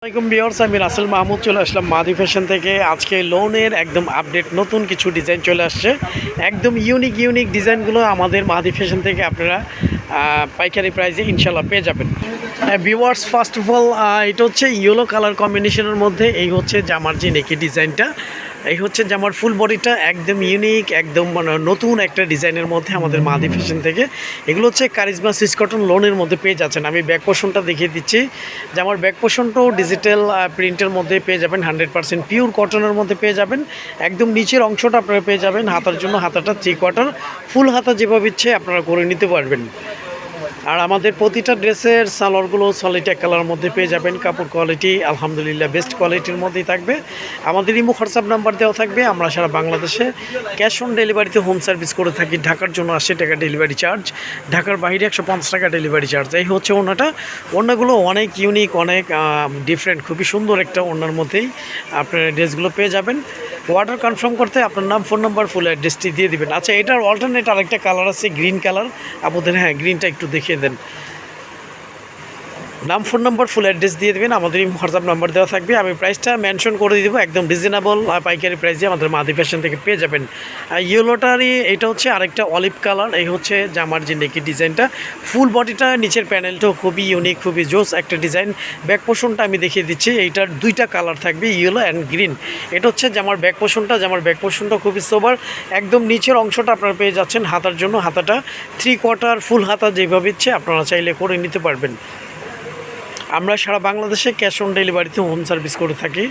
আসসালামাইকুম বিয়র্স আমি রাসেল মাহমুদ চলে আসলাম মাদি ফ্যাশন থেকে। আজকে লোনের একদম আপডেট নতুন কিছু ডিজাইন চলে আসছে। একদম ইউনিক ইউনিক ডিজাইনগুলো আমাদের মাদি ফ্যাশন থেকে আপনারা পাইকারি প্রাইজে ইনশাল্লাহ পেয়ে যাবেন। ভিওয়ার্স ফার্স্ট অফ অল এটা হচ্ছে ইয়েলো কালার কম্বিনেশনের মধ্যে, এই হচ্ছে জামার যে নেকি ডিজাইনটা এই হচ্ছে জামার ফুল বডিটা একদম ইউনিক একদম মানে নতুন একটা ডিজাইনের মধ্যে আমাদের মাদি ফ্যাশন থেকে। এগুলো হচ্ছে কারিজমা সিস কটন লোনের মধ্যে পেয়ে যাচ্ছেন। আমি ব্যাক পোর্শনটা দেখিয়ে দিচ্ছি। জামার ব্যাক পোর্শনটাও ডিজিটাল প্রিন্টের মধ্যে পেয়ে যাবেন হান্ড্রেড পার্সেন্ট পিওর কটনের মধ্যে পেয়ে যাবেন। একদম নিচের অংশটা আপনারা পেয়ে যাবেন, হাতার জন্য হাতাটা থ্রি কোয়ার্টার ফুল হাতা যেভাবে ইচ্ছে আপনারা করে নিতে পারবেন। আর আমাদের প্রতিটা ড্রেসের সালোয়ারগুলো সলিড এক কালার মধ্যে পেয়ে যাবেন। কাপড় কোয়ালিটি আলহামদুলিল্লাহ বেস্ট কোয়ালিটির মধ্যেই থাকবে। আমাদের ইমো হোয়াটসঅ্যাপ নাম্বার দেওয়া থাকবে। আমরা সারা বাংলাদেশে ক্যাশ অন ডেলিভারিতে হোম সার্ভিস করে থাকি। ঢাকার জন্য আশি টাকা ডেলিভারি চার্জ ঢাকার বাইরে একশো পঞ্চাশ টাকা ডেলিভারি চার্জ এই হচ্ছে ওনাটা। ওনাগুলো অনেক ইউনিক অনেক ডিফারেন্ট খুবই সুন্দর একটা ওনার মধ্যেই আপনার ড্রেসগুলো পেয়ে যাবেন। অর্ডার কনফার্ম করতে আপনার নাম ফোন নাম্বার ফুল অ্যাড্রেসটি দিয়ে দিবেন। আচ্ছা এটার অল্টারনেট আরেকটা কালার আছে গ্রিন কালার আপনাদের হ্যাঁ গ্রিনটা একটু দেখিয়ে দেন। নাম ফোন নাম্বার ফুল অ্যাড্রেস দিয়ে দেবেন আমাদের হোয়াটসঅ্যাপ নাম্বার দেওয়া থাকবে। আমি প্রাইসটা মেনশন করে দেবো, একদম রিজনেবল পাইকারি প্রাইসে আমাদের মাদি ফ্যাশন থেকে পেয়ে যাবেন। ইয়েলোটারই এটা হচ্ছে আরেকটা অলিভ কালার এই হচ্ছে জামার যে নেকি ডিজাইনটা। ফুল বডিটা নিচের প্যানেলটাও খুবই ইউনিক খুবই জোস একটা ডিজাইন ব্যাক পোষণটা আমি দেখিয়ে দিচ্ছি, এইটার দুইটা কালার থাকবে ইয়েলো অ্যান্ড গ্রিন এটা হচ্ছে জামার ব্যাক পোষণটা জামার ব্যাক পোষণটা খুবই সোবার একদম নিচের অংশটা আপনারা পেয়ে যাচ্ছেন হাতার জন্য, হাতাটা থ্রি কোয়ার্টার ফুল হাতা যেভাবে ইচ্ছে, আপনারা চাইলে করে নিতে পারবেন। আমরা সারা বাংলাদেশে ক্যাশ অন ডেলিভারিতে হোম সার্ভিস করে থাকি।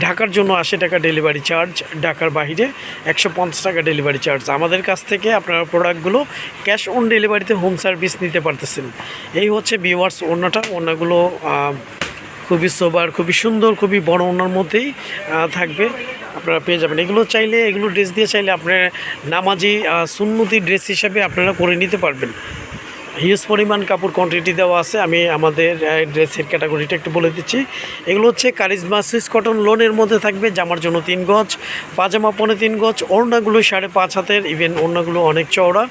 ঢাকার জন্য আশি টাকা ডেলিভারি চার্জ ঢাকার বাইরে একশো টাকা ডেলিভারি চার্জ আমাদের কাছ থেকে আপনারা প্রোডাক্টগুলো ক্যাশ অন ডেলিভারিতে হোম সার্ভিস নিতে পারতেছেন। এই হচ্ছে বিওয়ার্স ওনাগুলো আহ, খুবই সোবার খুবই সুন্দর খুবই বড় ওনার মধ্যেই থাকবে। আপনারা পেয়ে যাবেন। এগুলো চাইলে এগুলো ড্রেস দিয়ে চাইলে আপনার নামাজি সুন্নতি ড্রেস হিসাবে আপনারা করে নিতে পারবেন। হিউজ পরিমাণ কাপড় কোয়ান্টিটি দেওয়া আছে। আমি আমাদের ড্রেসের ক্যাটাগরিটা একটু বলে দিচ্ছি। এগুলো হচ্ছে কারিজমা সুইস কটন লোনের মধ্যে থাকবে, জামার জন্য তিন গজ পাজামা পনে তিন গজ, ওড়নাগুলো সাড়ে পাঁচ হাতের ইভেন ওড়নাগুলো অনেক চওড়া,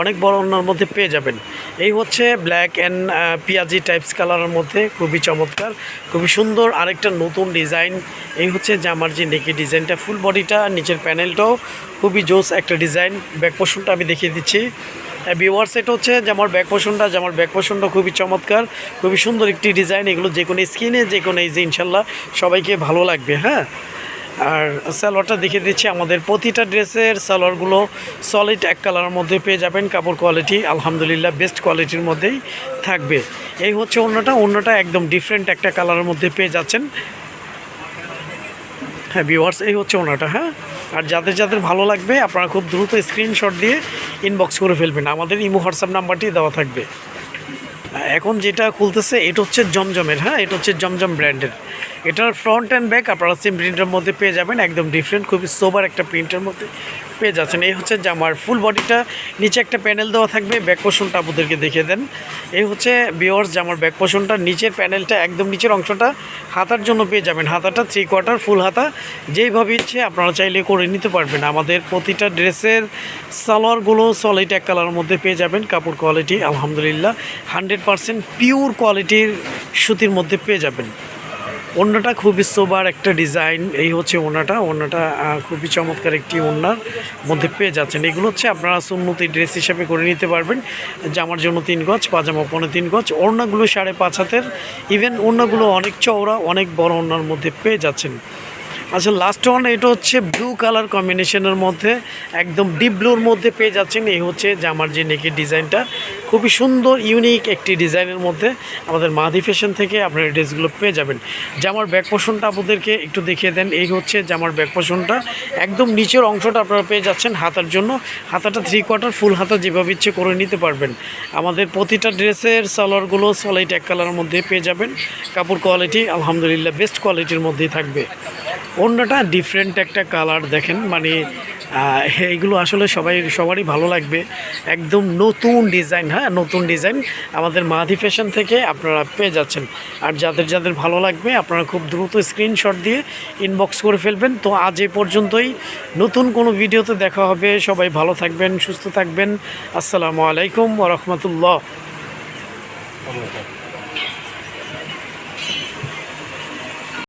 অনেক বড় ওড়নার মধ্যে পেয়ে যাবেন। এই হচ্ছে ব্ল্যাক অ্যান্ড পিয়াজি টাইপস কালারের মধ্যে, খুবই চমৎকার, খুবই সুন্দর আরেকটা নতুন ডিজাইন এই হচ্ছে জামার যে নেকি ডিজাইনটা ফুল বডিটা নিচের প্যানেলটাও খুবই জোস একটা ডিজাইন ব্যাক পোর্শনটা আমি দেখিয়ে দিচ্ছি। ভিওয়ার্স এটা হচ্ছে জামার ব্যাক পোষণটা জামার ব্যাক পোষণটা খুবই চমৎকার, খুবই সুন্দর একটি ডিজাইন এগুলো যে কোনো স্কিনে যে কোনো এই যে ইনশাল্লাহ সবাইকে ভালো লাগবে হ্যাঁ? আর সালোয়ারটা দেখিয়ে দিচ্ছি, আমাদের প্রতিটা ড্রেসের সালোয়ারগুলো সলিড এক কালারের মধ্যে পেয়ে যাবেন, কাপড় কোয়ালিটি আলহামদুলিল্লাহ বেস্ট কোয়ালিটির মধ্যেই থাকবে। এই হচ্ছে অন্যটা অন্যটা একদম ডিফারেন্ট একটা কালারের মধ্যে পেয়ে যাচ্ছেন। হ্যাঁ ভিউয়ার্স এই হচ্ছে ওনাটা হ্যাঁ? আর যাদের যাদের ভালো লাগবে, আপনারা খুব দ্রুত স্ক্রিনশট দিয়ে ইনবক্স করে ফেলবেন। আমাদের ইমো, হোয়াটসঅ্যাপ নাম্বারটি দেওয়া থাকবে। এখন যেটা খুলতেছে, এটা হচ্ছে জমজমের হ্যাঁ? এটা হচ্ছে জমজম ব্র্যান্ডের। এটার ফ্রন্ট অ্যান্ড ব্যাক আপনারা সেম প্রিন্টের মধ্যে পেয়ে যাবেন, একদম ডিফারেন্ট খুবই সোবার একটা প্রিন্টের মধ্যে পেয়ে যাচ্ছেন। এই হচ্ছে জামার ফুল বডিটা নিচে একটা প্যানেল দেওয়া থাকবে ব্যাক পোষণটা আপনাদেরকে দেখিয়ে দেন। এই হচ্ছে বিওয়ার্স জামার ব্যাক পোষণটা নিচের প্যানেলটা একদম নিচের অংশটা হাতার জন্য পেয়ে যাবেন। হাতাটা থ্রি কোয়ার্টার ফুল হাতা। যেইভাবে ইচ্ছে আপনারা চাইলে করে নিতে পারবেন। আমাদের প্রতিটা ড্রেসের সালোয়ারগুলো সলিড এক কালারের মধ্যে পেয়ে যাবেন। কাপড় কোয়ালিটি আলহামদুলিল্লাহ হান্ড্রেড পারসেন্ট পিওর কোয়ালিটির সুতির মধ্যে পেয়ে যাবেন। ওড়নাটা খুবই সোবার একটা ডিজাইন। এই হচ্ছে ওনাটা ওড়নাটা আহ, খুবই চমৎকার একটি ওড়নার মধ্যে পেয়ে যাচ্ছেন। এগুলো হচ্ছে আপনারা সুন্নতি ড্রেস হিসাবে করে নিতে পারবেন। জামার জন্য তিন গজ পাজামা পনে তিন গজ। ওড়নাগুলো সাড়ে পাঁচ হাতের। ইভেন ওড়নাগুলো অনেক চওড়া অনেক বড় ওড়নার মধ্যে পেয়ে যাচ্ছেন। আচ্ছা লাস্ট ওয়ান এটা হচ্ছে ব্লু কালার কম্বিনেশনের মধ্যে একদম ডিপ ব্লুর মধ্যে পেয়ে যাচ্ছেন। এই হচ্ছে জামার যে নেকের ডিজাইনটা খুবই সুন্দর ইউনিক একটি ডিজাইনের মধ্যে আমাদের মাদি ফ্যাশন থেকে আপনার ড্রেসগুলো পেয়ে যাবেন। জামার ব্যাক পোষণটা আপনাদেরকে একটু দেখিয়ে দেন। এই হচ্ছে জামার ব্যাক পোষণটা একদম নিচের অংশটা আপনারা পেয়ে যাচ্ছেন হাতার জন্য। হাতাটা থ্রি কোয়ার্টার ফুল হাতা যেভাবে ইচ্ছে করে নিতে পারবেন। আমাদের প্রতিটা ড্রেসের সালোয়ারগুলো সলাইট এক কালারের মধ্যে পেয়ে যাবেন। কাপড় কোয়ালিটি আলহামদুলিল্লাহ বেস্ট কোয়ালিটির মধ্যেই থাকবে। অন্যটা ডিফারেন্ট একটা কালার দেখেন মানে এইগুলো আসলে সবাই, সবারই ভালো লাগবে। একদম নতুন ডিজাইন হ্যাঁ নতুন ডিজাইন আমাদের মাদি ফ্যাশন থেকে আপনারা পেয়ে যাচ্ছেন। আর যাদের যাদের ভালো লাগবে, আপনারা খুব দ্রুত স্ক্রিনশট দিয়ে ইনবক্স করে ফেলবেন। তো আজ এ পর্যন্তই। নতুন কোনো ভিডিওতে দেখা হবে। সবাই ভালো থাকবেন, সুস্থ থাকবেন। আসসালামু আলাইকুম ওরহমতুল্লাহ